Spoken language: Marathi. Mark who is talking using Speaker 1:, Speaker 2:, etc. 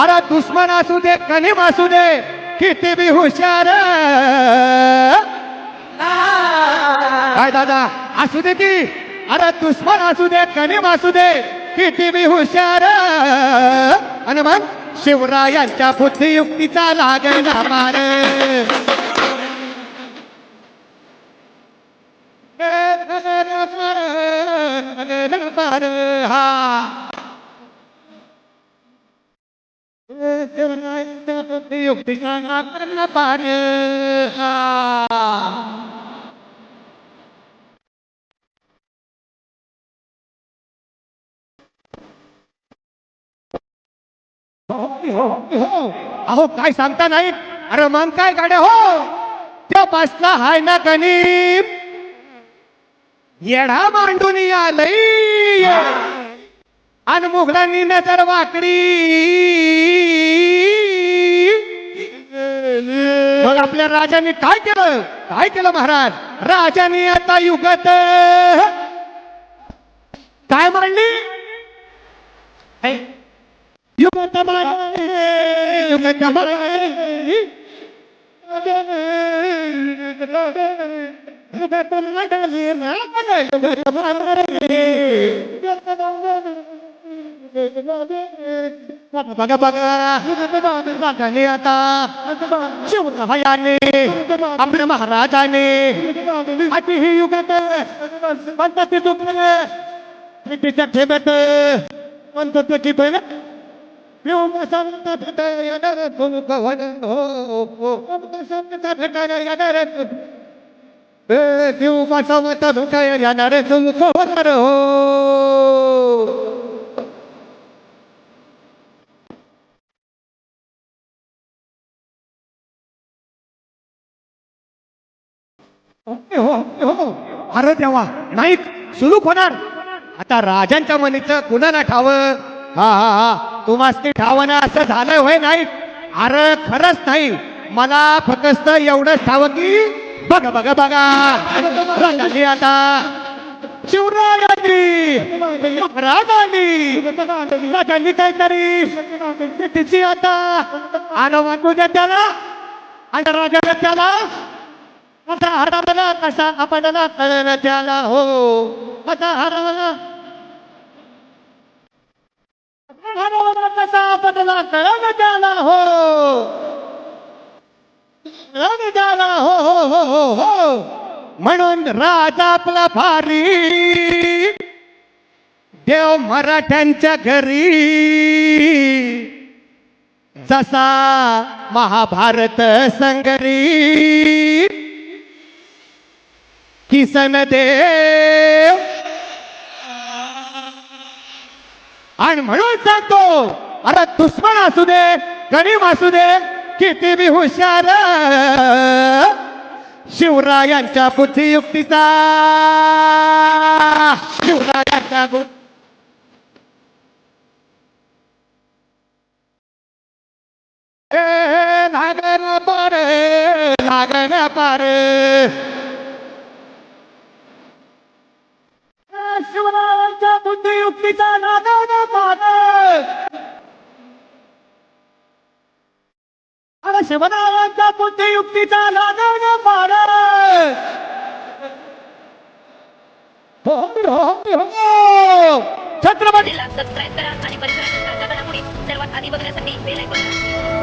Speaker 1: अरे दुश्मन असू दे कनिम असू दे किती बी हुशार काय दादा असू दे की अरे दुश्मन असू दे कनिम असू दे किती बी हुशार आणि मग शिवरायांच्या बुद्धियुक्तीचा लागला मार हा युक्तीचा लागला पार हा अहो काय सांगता नाही? अरे मग काय गाड्या हो? त्या पासला हाय ना गणित. येडा मांडून आलय आणि मुघलांनी नजर वाकडी. मग राजाने काय केलं काय केलं महाराज राजाने आता युगत काय मांडली हे? युगत मांडली, युगत मांडली. बघा बघा बघाने आता शिवरायाने आपल्या महाराजाने अति ही युगात पंचायती दुखले तिच्या ठेब्यात म्हणतो की हो हो, हो. अरे देवा नाही सुलूक होणार. आता राजांच्या मनीचं कुणाला ठाव? हा हा हा. तुम्हाला ठाव ना असं झालं होय नाही अरे खरंच नाही. मला फक्त एवढंच ठाव की बघ बघ बघा. रंगाली आता. शिवरायांनी महाराजांनी राजांनी काहीतरी तिची आता आणवू द्या त्याला. आणि राजाला त्याला आता हरवला कसा आपल्याला कळलं त्याला? हो. आता हरवला. हरवला कसा आपल्याला कळलं त्याला? हो. कळलं त्याला? हो हो हो हो हो. म्हणून राजा आपला भारी. देव मराठ्यांच्या घरी. जसा महाभारत संगरी. किसन देव. आणि म्हणून सांगतो अरे दुश्मन असू दे गरीब असू दे किती बी हुशार. शिवरायांच्या बुद्धियुक्तीचा. शिवरायांच्या बुद्धी लागण पार लागण पार. शिवरायांच्या बुद्धियुक्तीचा लागण पाहत. अरे शिवरायांच्या बुद्धियुक्तीचा लागण पार हो छत्रपती
Speaker 2: सबस्क्राईब करा आणि परिसरातील ताज्या घडामोडी सर्वात आधी बघण्यासाठी बेल